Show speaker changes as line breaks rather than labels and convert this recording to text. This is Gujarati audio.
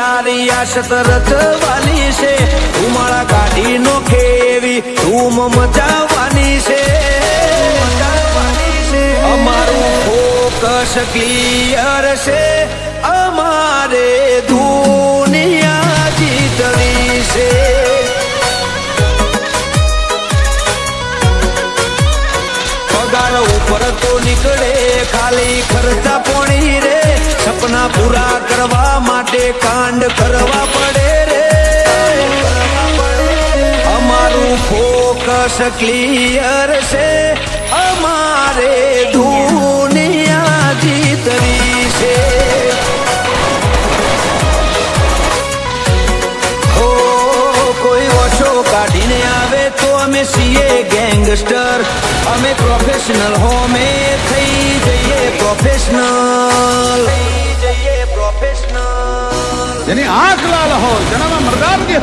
યારી આશત રચવાની છે ઉમાળા કાઢી નો ખેવી ધૂમ મચાવવાની છે અમારું ફોકસ ક્લિયર છે અમારે દુનિયા જીતવી છે પગાર ઉપર તો નીકળે ખાલી ખર્ચા પણ कांड करवा पड़े रे करवा पड़े અમારું ફોકસ ક્લિયર છે અમારે દુનિયા જીતવી છે ઓ કોઈ ઓશો ગાડીને આવે તો અમે છીએ ગેંગસ્ટર અમે પ્રોફેશનલ હોમે પેજે પ્રોફેશનલ यानी
आंख लाल हो जनाब मृदा के